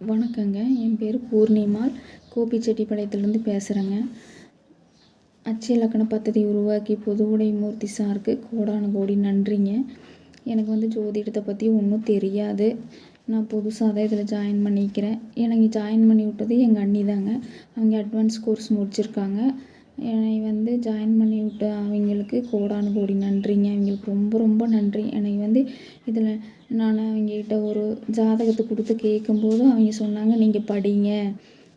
வணக்கங்க. என் பேர் பூர்ணிமால். கோபிச்செட்டிப்பாளையத்துலேருந்து பேசுகிறேங்க அச்சய இலக்கண பദ്ധதி உருவாக்கி பொதுவுடை மூர்த்தி சாருக்கு கோடான கோடி நன்றிங்க. எனக்கு வந்து ஜோதிடத்தை பற்றி ஒன்றும் தெரியாது. நான் புதுசாக தான் இதில் ஜாயின் பண்ணிக்கிறேன். எனக்கு ஜாயின் பண்ணி விட்டது எங்கள் அண்ணி தாங்க. அவங்க அட்வான்ஸ் கோர்ஸ் முடிச்சிருக்காங்க. என்னை வந்து ஜாயின் பண்ணி விட்ட அவங்களுக்கு கோடானு கோடி நன்றிங்க. அவங்களுக்கு ரொம்ப ரொம்ப நன்றி. என்னை வந்து இதில் நான் அவங்ககிட்ட ஒரு ஜாதகத்தை கொடுத்து கேட்கும்போது அவங்க சொன்னாங்க நீங்கள் படிங்க.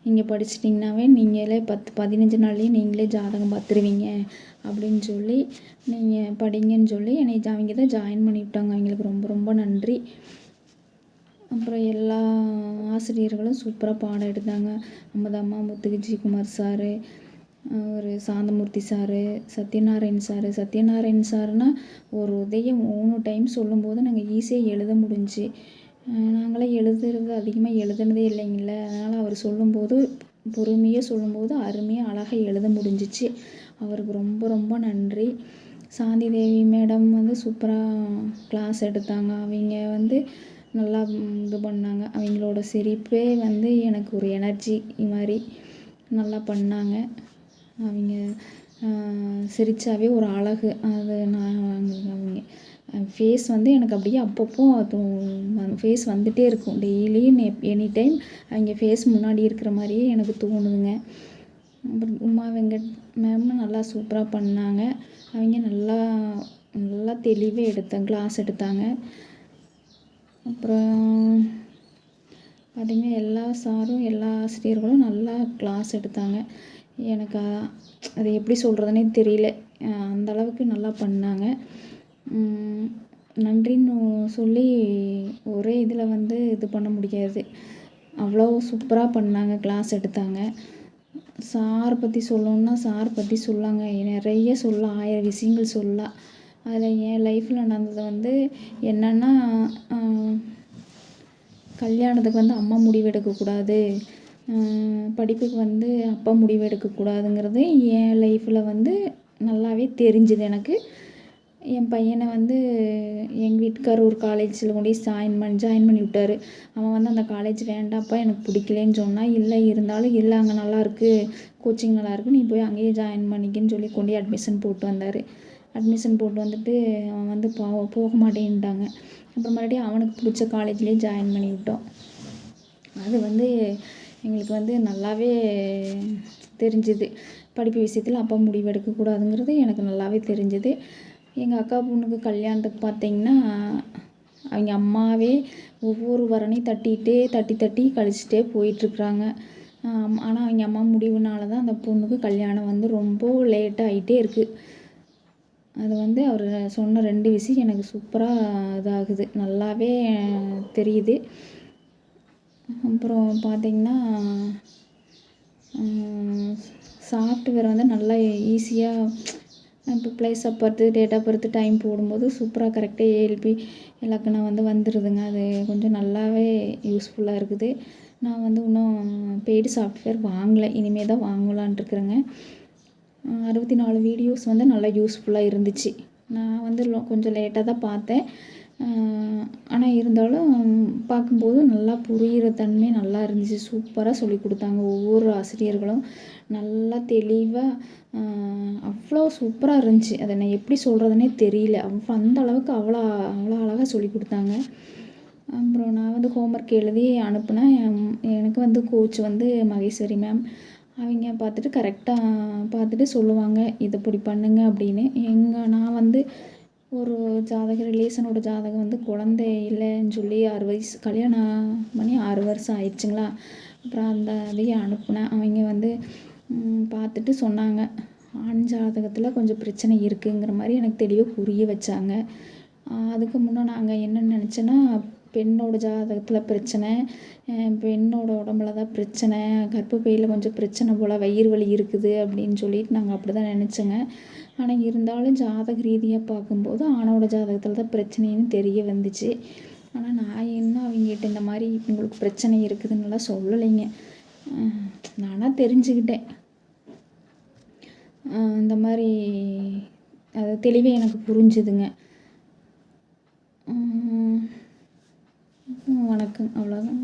நீங்கள் படிச்சிட்டிங்கனாவே நீங்களே பத்து பதினஞ்சு நாள்லேயே நீங்களே ஜாதகம் பார்த்துருவீங்க. அப்படின்னு சொல்லி நீங்கள் படிங்கன்னு சொல்லி என்னை அவங்க தான் ஜாயின் பண்ணி விட்டாங்க அவங்களுக்கு ரொம்ப ரொம்ப நன்றி. அப்புறம் எல்லா ஆசிரியர்களும் சூப்பராக பாடம் எடுத்தாங்க. அம்மதம்மா முத்துவிஜி குமார் சாரு ஒரு சாந்தமூர்த்தி சாரு சத்யநாராயண் சாரு. சத்யநாராயண் சார்னால் ஒரு உதய மூணு டைம் சொல்லும்போது நாங்கள் ஈஸியாக எழுத முடிஞ்சுச்சு நாங்களாம் எழுதுறது அதிகமாக எழுதுனதே இல்லைங்கள. அதனால் அவர் சொல்லும்போது பொறுமையாக சொல்லும்போது அருமையாக அழகாக எழுத முடிஞ்சிச்சு. அவருக்கு ரொம்ப ரொம்ப நன்றி. சாந்தி தேவி மேடம் வந்து சூப்பராக கிளாஸ் எடுத்தாங்க. அவங்க வந்து நல்லா இது பண்ணாங்க. அவங்களோட சிரிப்பே வந்து எனக்கு ஒரு எனர்ஜி மாதிரி நல்லா பண்ணாங்க. அவங்க சிரித்தாவே ஒரு அழகு. அது நான் அவங்க. ஃபேஸ் வந்து எனக்கு அப்படியே அப்பப்போ அது ஃபேஸ் வந்துகிட்டே இருக்கும். டெய்லியும் எனி டைம் அவங்க ஃபேஸ் முன்னாடி இருக்கிற மாதிரியே எனக்கு தோணுதுங்க. அப்புறம் உமா வெங்கட் மேமும் நல்லா சூப்பராக பண்ணாங்க. அவங்க நல்லா நல்லா தெளிவாக எடுத்தாங்க கிளாஸ் எடுத்தாங்க. அப்புறம் பார்த்திங்கன்னா எல்லா சாரும் எல்லா ஆசிரியர்களும் நல்லா கிளாஸ் எடுத்தாங்க. எனக்கு அது எப்படி சொல்கிறதுனே தெரியல. அந்த அளவுக்கு நல்லா பண்ணாங்க. நன்றின்னு சொல்லி ஒரே இதில் வந்து இது பண்ண முடியாது. அவ்வளோ சூப்பராக பண்ணாங்க கிளாஸ் எடுத்தாங்க. சார் பற்றி சொல்லணுன்னா சார் பற்றி சொல்லாங்க. நிறைய சொல்லலாம் ஆயிரம் விஷயங்கள் சொல்லலாம் அதில் என் லைஃப்பில் நடந்தது வந்து என்னென்னா கல்யாணத்துக்கு வந்து அம்மா முடிவு எடுக்கக்கூடாது. படிப்புக்கு வந்து அப்பா முடிவு எடுக்கக்கூடாதுங்கிறது என் லைஃப்பில் வந்து நல்லாவே தெரிஞ்சுது எனக்கு. என் பையனை வந்து எங்கள் வீட்டுக்கார் ஒரு காலேஜில் கொண்டு ஜாயின் பண்ணி ஜாயின் பண்ணி விட்டார். அவன் வந்து அந்த காலேஜ் வேண்டாம்ப்பா எனக்கு பிடிக்கலேன்னு சொன்னால் இல்லை இருந்தாலும் இல்லை அங்கே நல்லாயிருக்கு கோச்சிங் நல்லாயிருக்கு நீ போய் அங்கேயே ஜாயின் பண்ணிக்கின்னு சொல்லி கொண்டு அட்மிஷன் போட்டு வந்தார். அட்மிஷன் போட்டு வந்துட்டு அவன் வந்து போ போக மாட்டேன்ட்டாங்க. அப்புறம் மறுபடியும் அவனுக்கு பிடிச்ச காலேஜ்லேயே ஜாயின் பண்ணி விட்டோம். அது வந்து எங்களுக்கு வந்து நல்லாவே தெரிஞ்சுது. படிப்பு விஷயத்தில் அப்பா முடிவு எடுக்கக்கூடாதுங்கிறது எனக்கு நல்லாவே தெரிஞ்சுது. எங்கள் அக்கா பொண்ணுக்கு கல்யாணத்துக்கு பார்த்தீங்கன்னா அவங்க அம்மாவே ஒவ்வொரு வரனையும் தட்டிகிட்டே தட்டி தட்டி கழிச்சிட்டே போயிட்டுருக்குறாங்க. ஆனால் அவங்க அம்மா முடிவுனால தான் அந்த பொண்ணுக்கு கல்யாணம் வந்து ரொம்ப லேட்டாக ஆகிட்டே இருக்குது அது வந்து அவர் சொன்ன ரெண்டு விஷயம் எனக்கு சூப்பராக இதாகுது. நல்லாவே தெரியுது. அப்புறம் பார்த்திங்கன்னா சாஃப்ட்வேர் வந்து நல்லா ஈஸியாக இப்போ place of birth date of birth time போடும்போது சூப்பராக கரெக்டாக ஏஎல்பி இலக்கணம் வந்து வந்துடுதுங்க அது கொஞ்சம் நல்லாவே யூஸ்ஃபுல்லாக இருக்குது. நான் வந்து இன்னும் பெய்டு சாஃப்ட்வேர் வாங்கலை. இனிமேல் தான் வாங்கலான்ட்டு இருக்கிறேங்க. அறுபத்தி நாலு வீடியோஸ் வந்து நல்லா யூஸ்ஃபுல்லாக இருந்துச்சு. நான் வந்து கொஞ்சம் லேட்டாக தான் பார்த்தேன். ஆனால் இருந்தாலும் பார்க்கும்போது நல்லா புரிகிற தன்மை நல்லா இருந்துச்சு. சூப்பராக சொல்லி கொடுத்தாங்க ஒவ்வொரு ஆசிரியர்களும். நல்லா தெளிவாக அவ்வளோ சூப்பராக இருந்துச்சு. அதை நான் எப்படி சொல்கிறதுனே தெரியல. அவ்வளோ அந்த அளவுக்கு அவ்வளோ அவ்வளோ அழகாக சொல்லி கொடுத்தாங்க. அப்புறம் நான் வந்து ஹோம்ஒர்க் எழுதி அனுப்புனேன். எனக்கு வந்து கோச் வந்து மகேஸ்வரி மேம் அவங்க பார்த்துட்டு கரெக்டாக பார்த்துட்டு சொல்லுவாங்க. இதை இப்படி பண்ணுங்க அப்படின்னு. எங்கள் நான் வந்து ஒரு ஜாதகம் ரிலேஷனோட ஜாதகம் வந்து குழந்தை இல்லைன்னு சொல்லி ஆறு வயசு கல்யாணம் பண்ணி ஆறு வருஷம் ஆயிடுச்சுங்களா? அப்புறம் அந்த அதையும் அனுப்புனேன். அவங்க வந்து பார்த்துட்டு சொன்னாங்க. ஆண் ஜாதகத்தில் கொஞ்சம் பிரச்சனை இருக்குங்கிற மாதிரி எனக்கு தெளிவாக புரிய வச்சாங்க. அதுக்கு முன்னே நாங்கள் என்ன நினச்சேன்னா பெண்ணோட ஜாதகத்தில் பிரச்சனை பெண்ணோட உடம்புல தான் பிரச்சனை கர்ப்பப்பையில் கொஞ்சம் பிரச்சனை போல் வயிறு வலி இருக்குது அப்படின்னு சொல்லிட்டு நாங்கள் அப்படி தான் நினச்சோங்க. ஆனால் இருந்தாலும் ஜாதக ரீதியாக பார்க்கும்போது ஆணோட ஜாதகத்தில் தான் பிரச்சனைன்னு தெரிய வந்துச்சு. ஆனால் நான் இன்னும் அவங்ககிட்ட இந்த மாதிரி உங்களுக்கு பிரச்சனை இருக்குதுன்னுலாம் சொல்லலைங்க. நானாக தெரிஞ்சுக்கிட்டேன். இந்த மாதிரி அது தெளிவே எனக்கு புரிஞ்சுதுங்க. வணக்கம் அவ்வளோதான்